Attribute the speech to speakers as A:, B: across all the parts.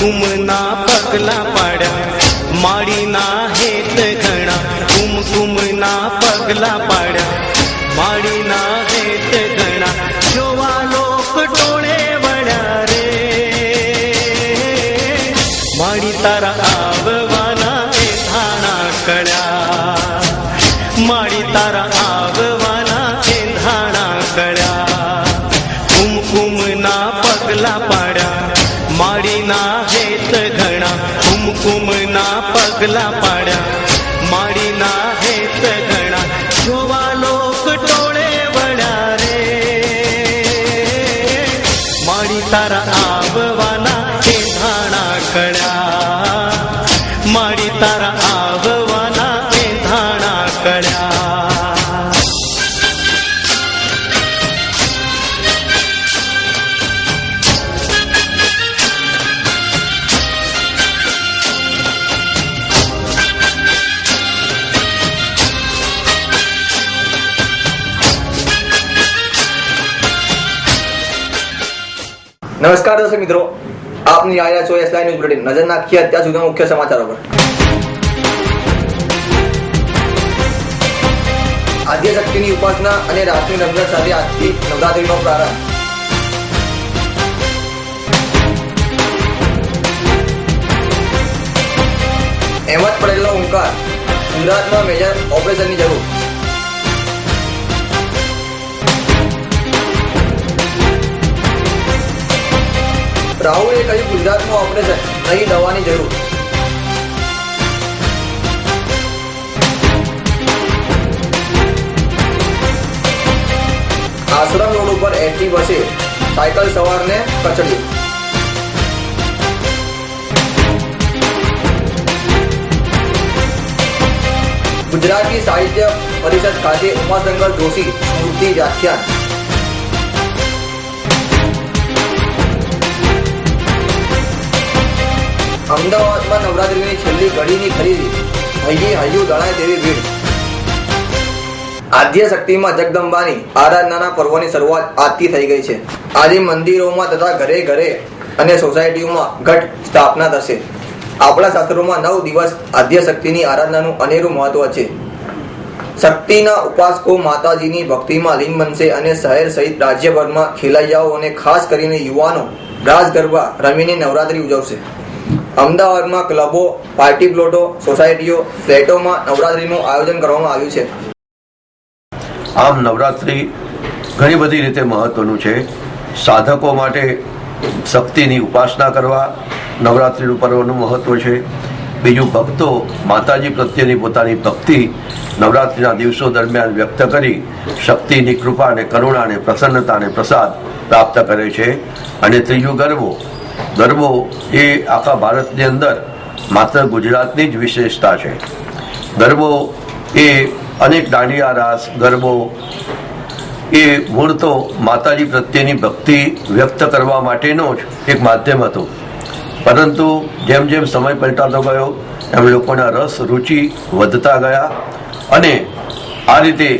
A: કુમકુમના પગલા પાડ્યા. માળીના હેત ઘણા. કુમકુમના પગલા પાડ્યા. માળીના હેત ઘણા. જોવા લોક ટોળે વળ્યા રે. માળી તારા આવવાના એ ધાણા કળ્યા. માળી તારા આવવાના એ ધાણા કળ્યા. કુમકુમના પગલા પાડ્યા. પગલા પાડ્યા માળીના હેત ઘણા જોવા લોક ટોળે વળ્યા રે. માડી તારા આવવાના એ ધાણા કળ્યા, માડી તારા આવવાના એ ધાણા કળ્યા.
B: નમસ્કાર દર્શક મિત્રો, આપની આયા છો એસ ન્યૂઝ બુલેટિન નજર નાખીએ અત્યાર સુધીના મુખ્ય સમાચારો પર. આદ્ય શક્તિની ઉપાસના અને રાત્રિ રંગત સાથે આજથી નવરાત્રીનો પ્રારંભ. અહેમદ પટેલનો ઓંકાર. ગુજરાતમાં મેજર ઓપરેશનની જરૂર. રાહુલે કહ્યું ગુજરાતનું ઓપરેશન નહીં દવાની જરૂર? આશ્રમ રોડ ઉપર એસટી બસે સાયકલ સવારને કચડ્યું. ગુજરાતી સાહિત્ય પરિષદ ખાતે ઉમાશંકર જોશી સ્મૃતિ વ્યાખ્યાન. અમદાવાદમાં નવરાત્રીની છેલ્લી ઘડીની ખરીદી. હૈયે હૈયું દણાય તેવી ભીડ. આદ્ય શક્તિમાં જગદંબાની આરાધનાના પર્વની શરૂઆત આજથી થઈ ગઈ છે. આજે મંદિરોમાં તથા ઘરે ઘરે અને સોસાયટીઓમાં ઘટ સ્થાપના થશે. આપણા શાસ્ત્રોમાં નવ દિવસ આદ્ય શક્તિની આરાધનાનું અનેરું મહત્વ છે. શક્તિના ઉપાસકો માતાજીની ભક્તિમાં લીન બનશે અને શહેર સહિત રાજ્યભરમાં ખેલૈયાઓ અને ખાસ કરીને યુવાનો રાસ ગરબા રમીને નવરાત્રી ઉજવશે. અમદાવાદમાં ક્લબો, પાર્ટી પ્લોટો, સોસાયટીઓ, ફ્લેટોમાં નવરાત્રીનું આયોજન કરવામાં આવ્યું છે.
C: આમ નવરાત્રિ ઘણી બધી રીતે મહત્વનું છે. સાધકો માટે શક્તિની ઉપાસના કરવા નવરાત્રિનું પર્વનું મહત્વ છે. બીજું ભક્તો માતાજી પ્રત્યેની પોતાની ભક્તિ નવરાત્રિના દિવસો દરમિયાન વ્યક્ત કરી શક્તિની કૃપા અને પ્રસન્નતાને પ્રસાદ પ્રાપ્ત કરે છે. અને ત્રીજું ગરબો. ગરબો એ આખા ભારતની અંદર માત્ર ગુજરાતની જ વિશેષતા છે. ગરબો એ અનેક દાંડિયા રાસ ગરબો એ મૂળ તો માતાજી પ્રત્યેની ભક્તિ વ્યક્ત કરવા માટેનો જ એક માધ્યમ હતું. પરંતુ જેમ જેમ સમય પલટાતો ગયો, એમ લોકોના રસ, રુચિ વધતા ગયા અને આ રીતે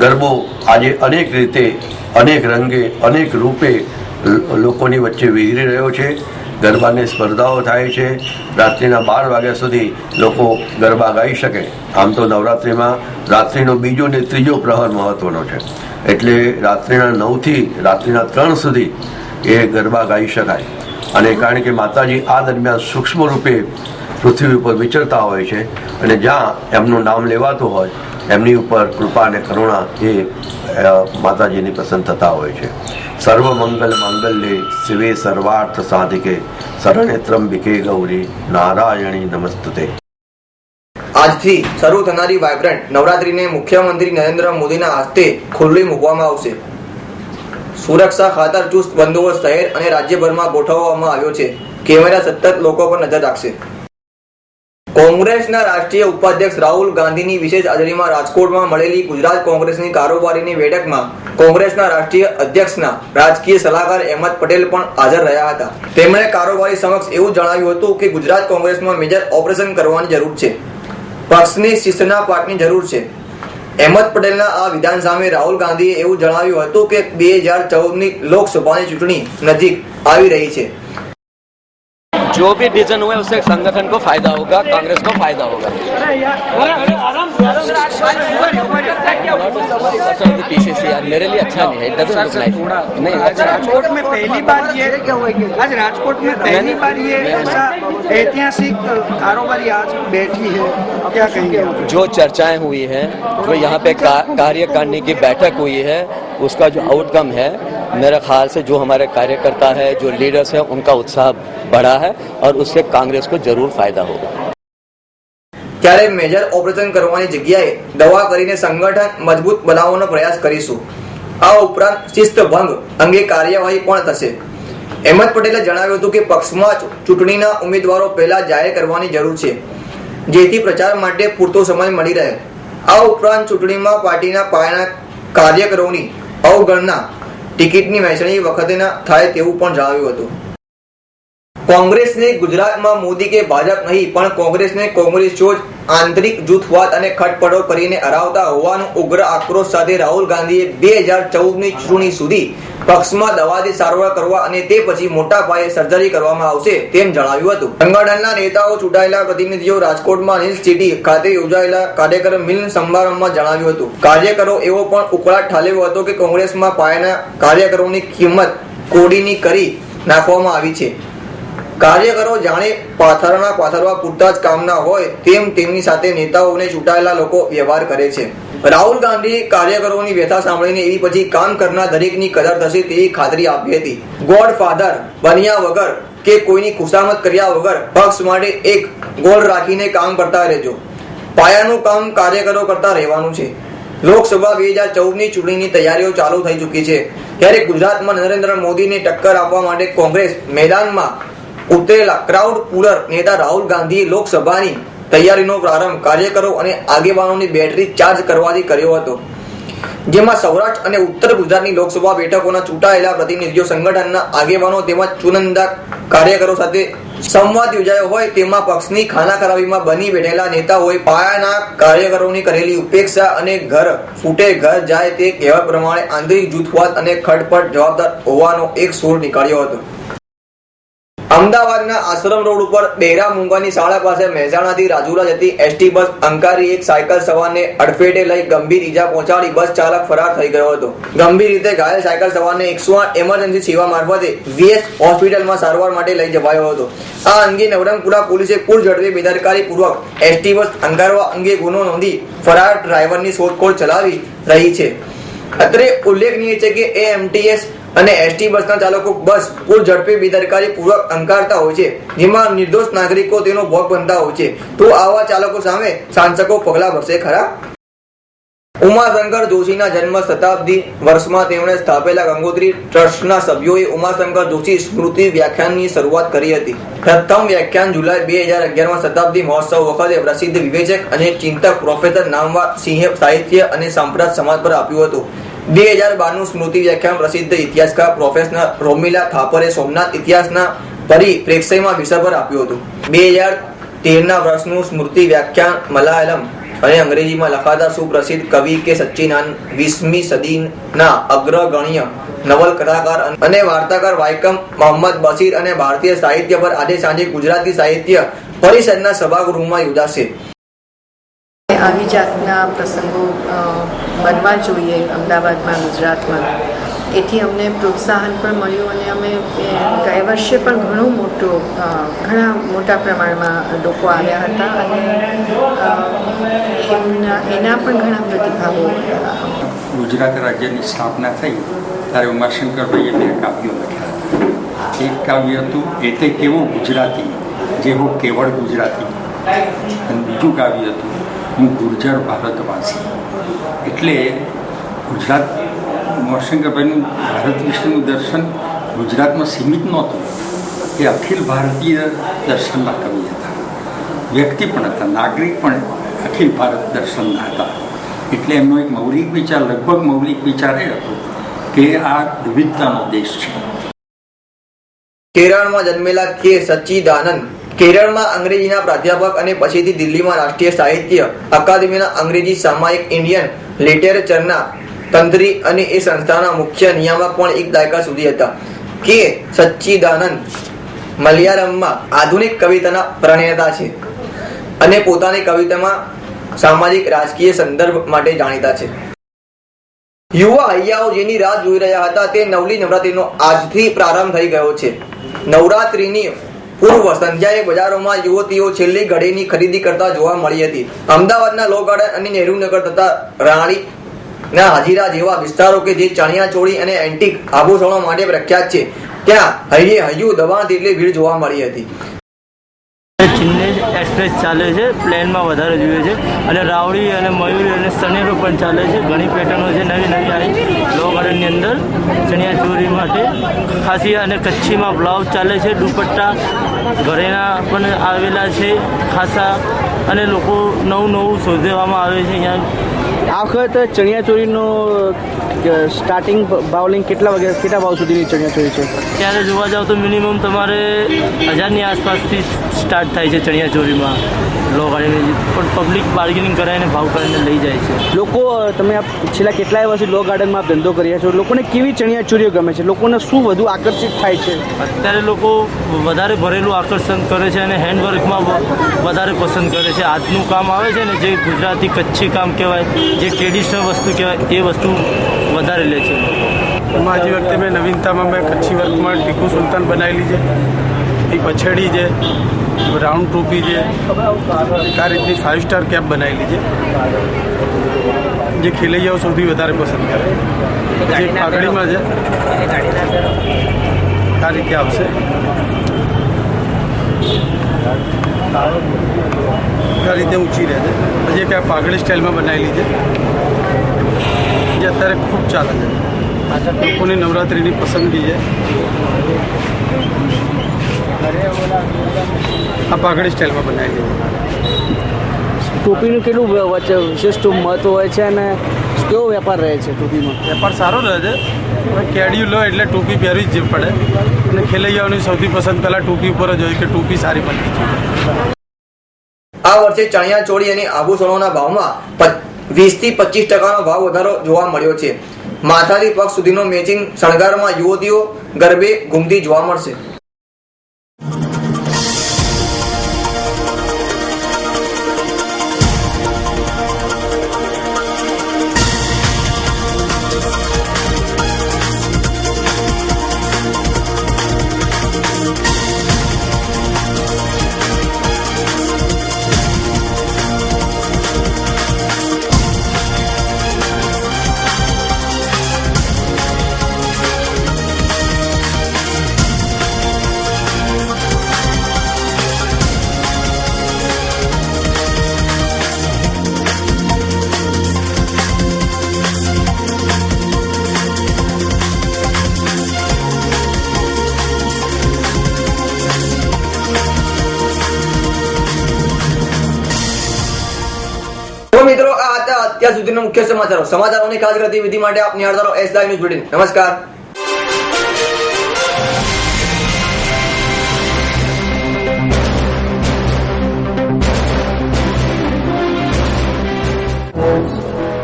C: ગરબો આજે અનેક રીતે અનેક રંગે, અનેક રૂપે લોકોની વચ્ચે વિહરી રહ્યો છે. ગરબાની સ્પર્ધાઓ થાય છે. રાત્રિના બાર વાગ્યા સુધી લોકો ગરબા ગાઈ શકે. આમ તો નવરાત્રિમાં રાત્રિનો બીજો ને ત્રીજો પ્રહર મહત્વનો છે. એટલે રાત્રિના નવથી રાત્રિના ત્રણ સુધી એ ગરબા ગાઈ શકાય. અને કારણ કે માતાજી આ દરમિયાન સૂક્ષ્મ રૂપે પૃથ્વી ઉપર વિચરતા હોય છે અને જ્યાં એમનું નામ લેવાતું હોય એમની ઉપર કૃપા અને કરુણા એ માતાજીની પસંદ થતા હોય છે. સર્વ મંગલ માંગલ્ય શિવે સર્વાર્થ સાધિકે, શરણે ત્રંબિકે ગૌરી નારાયણી નમસ્તુતે.
B: આજથી શરૂ થનારી વાઇબ્રન્ટ નવરાત્રીને મુખ્યમંત્રી નરેન્દ્ર મોદીના હસ્તે ખુલ્લી મૂકવામાં આવશે. સુરક્ષા ખાતર ચુસ્ત બંદોબસ્ત શહેર અને રાજ્યભરમાં ગોઠવવામાં આવ્યો છે. કેમેરા સતત લોકો પર નજર રાખશે. કોંગ્રેસના રાષ્ટ્રીય ઉપાધ્યક્ષ રાહુલ ગાંધીની વિશેષ હાજરીમાં રાજકોટમાં મળેલી ગુજરાત કોંગ્રેસની કારોબારીની બેઠકમાં કોંગ્રેસના રાષ્ટ્રીય અધ્યક્ષના રાજકીય સલાહકાર અહેમદ પટેલ પણ હાજર રહ્યા હતા. તેમણે કારોબારી સમક્ષ એવું જણાવ્યું હતું કે ગુજરાત કોંગ્રેસમાં મેજર ઓપરેશન કરવાની જરૂર છે. પક્ષની શિસ્તના પાઠની જરૂર છે. અહેમદ પટેલના આ વિધાન સામે રાહુલ ગાંધીએ એવું જણાવ્યું હતું કે બે હજાર ચૌદની લોકસભાની ચૂંટણી નજીક આવી રહી છે.
D: जो भी डिसीज़न हुए उससे संगठन को फ़ायदा होगा कांग्रेस को फ़ायदा होगा। पीसीसी मेरे लिए अच्छा नहीं है नहीं
E: आज राजकोट में पहली बार ये आज राजकोट में पहली बार ये ऐसा ऐतिहासिक कारोबारी आज बैठी है। क्या कहेंगे
D: जो चर्चाएँ हुई है जो यहाँ पे का, कार्यकारिणी की बैठक हुई है उसका जो आउटकम है मेरे ख्याल से जो हमारे कार्यकर्ता है जो लीडर्स हैं उनका उत्साह बढ़ा है और उससे कांग्रेस को जरूर फायदा होगा
B: ત્યારે મેજર ઓપરેશન કરવાની જગ્યાએ દવા કરીને સંગઠન મજબૂત બનાવવાનો પ્રયાસ કરીશું આ ઉપરાંત શિસ્ત ભંગ અંગે કાર્યવાહી પણ થશે અહેમદ પટેલે જણાવ્યું હતું કે પક્ષમાં ચૂ- ચૂંટણીના ઉમેદવારો પહેલા જાહેર કરવાની જરૂર છે જેથી પ્રચાર માટે પૂરતો સમય મળી રહે આ ઉપરાંત ચૂંટણીમાં પાર્ટીના પાયાના કાર્યકરોની અવગણના ટિકિટની વહેંચણી વખતેના થાય તેવું પણ જણાવ્યું હતું. કોંગ્રેસને ગુજરાતમાં મોદી કે ભાજપ નહીં, પણ કોંગ્રેસને કોંગ્રેસ જ આંતરિક જૂથવાદ અને ખટપડો કરીને હરાવતા હોવાનો ઉગ્ર આક્રોશ સાથે રાહુલ ગાંધીએ બે હજાર ચૌદની ચૂંટણી સુધી પક્ષમાં દવાથી સારવાર કરવા અને તે પછી મોટા પાયે સર્જરી કરવામાં આવશે તેમ જણાવ્યું હતું. સંગઠનના નેતાઓ ચૂંટાયેલા પ્રતિનિધિઓ રાજકોટમાં હિલ સિટી ખાતે યોજાયેલા કાર્યકર મિલન સમારંભમાં જણાવ્યું હતું. કાર્યકરો એવો પણ ઉકળાટ ઠાલવ્યો હતો કે કોંગ્રેસમાં પાયાના કાર્યકરોની કિંમત કોડીની કરી નાખવામાં આવી છે. કાર્યકરો જાણે પાથરના પાથરવા પૂરતા જ કામના હોય, તેમ તેમની સાથે નેતાઓને ચૂંટાયેલા લોકો વ્યવહાર કરે છે. રાહુલ ગાંધીએ કાર્યકરોની વ્યથા સાંભળીને એવી પછી કામ કરનાર દરેકની કદર થશે તેવી ખાતરી આપી હતી. ગોડ ફાધર બન્યા વગર કે કોઈની ખુશામત કર્યા વગર પક્ષ માટે એક ગોળ રાખીને કામ કરતા રહેજો. પાયાનું કામ કાર્યકરો કરતા રહેવાનું છે. લોકસભા બે હજાર ચૌદની ચૂંટણીની તૈયારીઓ ચાલુ થઈ ચૂકી છે. ત્યારે ગુજરાતમાં નરેન્દ્ર મોદીને ટક્કર આપવા માટે કોંગ્રેસ મેદાનમાં ઉતરેલા ક્રાઉડ પુલર નેતા રાહુલ ગાંધીએ લોકસભાની તૈયારીનો પ્રારંભ કાર્યકરો અને આગેવાનોની બેટરી ચાર્જ કરવાથી કર્યો હતો. જેમાં સૌરાષ્ટ્ર અને ઉત્તર ગુજરાતની લોકસભા બેઠકોના ચૂંટાયેલા પ્રતિનિધિઓ, સંગઠનના આગેવાનો તેમજ ચુનંદા કાર્યકરો સાથે સંવાદ યોજાયો હોય તેમાં પક્ષની ખાના ખરાબીમાં બની બેઠેલા નેતાઓએ પાયાના કાર્યકરોની કરેલી ઉપેક્ષા અને ઘર ફૂટે ઘર જાય તે કહેવા પ્રમાણે આંતરિક જૂથવાદ અને ખટપટ જવાબદાર હોવાનો એક સૂર નીકળ્યો હતો. અમદાવાદના આશ્રમ રોડ ઉપર બેરા મુંગાની શાળા પાસે મહેસાણાથી રાજુલા જતી એસટી બસ અંકારી એક સાયકલ સવારને અડફેટે લઈ ગંભીર ઈજા પહોંચાડી બસ ચાલક ફરાર થઈ ગયો હતો. ગંભીર રીતે ઘાયલ સાયકલ સવારને એકસો એમરજન્સી સેવા મારફતે વીએસ હોસ્પિટલમાં સારવાર માટે લઈ જવાયો હતો. આ અંગે નવરંગપુરા પોલીસે પૂર ઝડપે બેદરકારી પૂર્વક એસટી બસ અંકારવા અંગે ગુનો નોંધી ફરાર ડ્રાઈવરની શોધખોળ ચલાવી રહી છે. અત્રે ઉલ્લેખનીય છે કે એએમટીએસ અને એસટી બસના ચાલકો બસ પૂર ઝડપે બેદરકારી પૂર્વક અંકારતા હોય છે. જેમાં નિર્દોષ નાગરિકો તેનો ભોગ બનતા હોય છે. તો આવા ચાલકો સામે સાંસકો પગલા ભરશે ખરા? ઉમાશંકર જોશીના જન્મ શતાબ્દી વર્ષમાં તેમણે સ્થાપેલા ગંગોત્રી ટ્રસ્ટના સભ્યોએ ઉમાશંકર જોશી સ્મૃતિ વ્યાખ્યાનની શરૂઆત કરી હતી. પ્રથમ વ્યાખ્યાન જુલાઈ બે હજાર અગિયારમાં શતાબ્દી મહોત્સવ વખતે પ્રસિદ્ધ વિવેચક અને ચિંતક પ્રોફેસર નામવા સિંહે સાહિત્ય અને સંપ્રદાય સમાજ પર આપ્યું હતું. બે હજાર બારનું સ્મૃતિ વ્યાખ્યાન પ્રસિદ્ધ ઇતિહાસકાર પ્રોફેસર રોમિલા થાપરે સોમનાથ ઇતિહાસના પરિપ્રેક્ષયમાં વિષય પર આપ્યું હતું. બે હજાર તેરના વર્ષનું સ્મૃતિ વ્યાખ્યાન મલયાલમ અને અંગ્રેજીમાં લખાતા સુપ્રસિદ્ધ કવિ કે સચ્ચિનાન વીસમી સદીના અગ્રગણ્ય નવલકથાકાર અને વાર્તાકાર વાયકમ મોહમ્મદ બશીર અને ભારતીય સાહિત્ય પર આજે સાંજે ગુજરાતી સાહિત્ય પરિષદના સભાગૃહમાં યોજાશે.
F: આવી જાતના પ્રસંગો બનવા જોઈએ અમદાવાદમાં, ગુજરાતમાં. એથી અમને પ્રોત્સાહન પણ મળ્યું અને અમે ગયા વર્ષે પણ ઘણું મોટું ઘણા મોટા પ્રમાણમાં લોકો આવ્યા હતા અને એમના, એના પણ ઘણા પ્રતિભાવો
G: ગુજરાત રાજ્યની સ્થાપના થઈ ત્યારે ઉમાશંકરભાઈએ બે કાવ્યો લખ્યા એક કાવ્ય હતું, એ તે કેવો ગુજરાતી જેવો કેવળ ગુજરાતી અને બીજું કાવ્ય હતું હું ગુર્જર ભારતવાસી એટલે ગુજરાત ઉમાશંકરભાઈનું ભારત વિષ્ણુનું દર્શન ગુજરાતમાં સીમિત નહોતું. એ અખિલ ભારતીય દર્શનના કવિ હતા. વ્યક્તિ પણ હતા, નાગરિક પણ અખિલ ભારત દર્શનના હતા. એટલે એમનો એક મૌલિક વિચાર, લગભગ મૌલિક વિચાર એ હતો કે આ વિવિધતાનો દેશ છે.
B: કેરળમાં જન્મેલા કે સચ્ચિદાનંદ કેરળમાં અંગ્રેજીના પ્રાધ્યાપક અને પછીથી દિલ્હીમાં રાષ્ટ્રીય સાહિત્ય અકાદમીના અંગ્રેજી સામાયિક ઇન્ડિયન લિટરેચરના તંત્રી અને એ સંસ્થાના મુખ્ય નિયામક પણ એક દાયકા સુધી હતા. કે સચ્ચિદાનંદ મલયાલમમાં આધુનિક કવિતાના પ્રણેતા છે અને પોતાની કવિતામાં સામાજિક રાજકીય સંદર્ભ માટે જાણીતા છે. યુવા હૈયાઓ જેની રાહ જોઈ રહ્યા હતા તે નવલી નવરાત્રીનો આજથી પ્રારંભ થઈ ગયો છે. નવરાત્રીની પૂર્વ સંધ્યાએ બજારોમાં યુવતીઓ છેલ્લી ઘડીની ખરીદી કરતા જોવા મળી હતી. અમદાવાદના લો ગાર્ડન અને નહેરુનગર તથા રાણી ના હાજીરા જેવા વિસ્તારો કે જે ચણિયા ચોળી અને એન્ટિક આભૂષણો માટે પ્રખ્યાત છે. ત્યાં હૈયે હૈયું દબાણ તેટલી ભીડ જોવા મળી હતી.
A: ચિન્નઈ એક્સપ્રેસ ચાલે છે, પ્લેનમાં વધારે જોઈએ છે. અને રાવડી અને મયુરી અને સનેરો પણ ચાલે છે. ઘણી પેટર્નો છે નવી નવી આવી. લો અંદર ચણિયા ચોરી માટે ખાસી અને કચ્છીમાં બ્લાઉઝ ચાલે છે. દુપટ્ટા ઘરેના પણ આવેલા છે, ખાસા અને લોકો નવું નવું શોધવામાં આવે છે. અહીંયા
H: આ વખત ચણિયાચોળીનો સ્ટાર્ટિંગ ભાવલિંગ કેટલા વાગે, કેટલા ભાવ સુધીની ચણિયાચોળી છે?
A: ત્યારે જોવા જાવ તો મિનિમમ તમારે હજારની આસપાસથી સ્ટાર્ટ થાય છે ચણિયા ચોરીમાં લો ગાડીની પણ પબ્લિક બાર્ગેનિંગ કરાવીને ભાવ કરીને લઈ જાય છે.
H: લોકો તમે આ છેલ્લા કેટલાય વર્ષથી લો ગાર્ડનમાં આપ ધંધો કર્યા છો. લોકોને કેવી ચણિયાચોળીઓ ગમે છે? લોકોને શું વધુ આકર્ષિત થાય છે?
A: અત્યારે લોકો વધારે ભરેલું આકર્ષણ કરે છે અને હેન્ડવર્કમાં વધારે પસંદ કરે છે. હાથનું કામ આવે છે ને જે ગુજરાતી કચ્છી કામ કહેવાય જે ટ્રેડિશનલ વસ્તુ કહેવાય એ વસ્તુ વધારે લે છે
I: એમાં આજે વખતે મેં નવીનતામાં મેં કચ્છી વર્કમાં ટીકુ સુલતાન બનાવેલી છે. એક પછડી છે રાઉન્ડ ટોપી છે આ રીતની ફાઇવ સ્ટાર કેપ બનાવેલી છે. જે ખેલૈયાઓ સૌથી વધારે પસંદ કરે. જે પાઘડીમાં છે આ રીતે આવશે. આ રીતે ઊંચી રહે છે. પછી એક આ પાઘડી સ્ટાઇલમાં બનાવેલી છે. જે અત્યારે ખૂબ ચાલે છે. લોકોની નવરાત્રિની પસંદગી છે. આ પાઘડી સ્ટાઇલમાં બનાવી છે
H: ટોપીનું કેટલું વ- વચ્ચે વિશેષ તો મહત્વ હોય છે અને કેવો વેપાર રહે છે ટોપીમાં?
I: વેપાર સારો રહે છે. કેડિયું લો એટલે ટોપી પહેરવી જ પડે. અને ખેલૈયાઓની સૌથી પસંદ પહેલાં ટોપી ઉપર જ હોય કે ટોપી સારી પડતી છે
B: આ વર્ષે ચણિયા ચોળી અને આભૂષણોના ભાવમાં વીસથી પચીસ ટકાનો ભાવ વધારો જોવા મળ્યો છે. માથાથી પગ સુધીનો મેચિંગ શણગારમાં યુવતીઓ ગરબે ઘૂમતી જોવા મળશે. અત્યાર સુધીના મુખ્ય સમાચારો. સમાચારોની ખાસ ગતિવિધિ માટે આપ નિહાળતા રહો એસ લાઈવ ન્યૂઝ નમસ્કાર.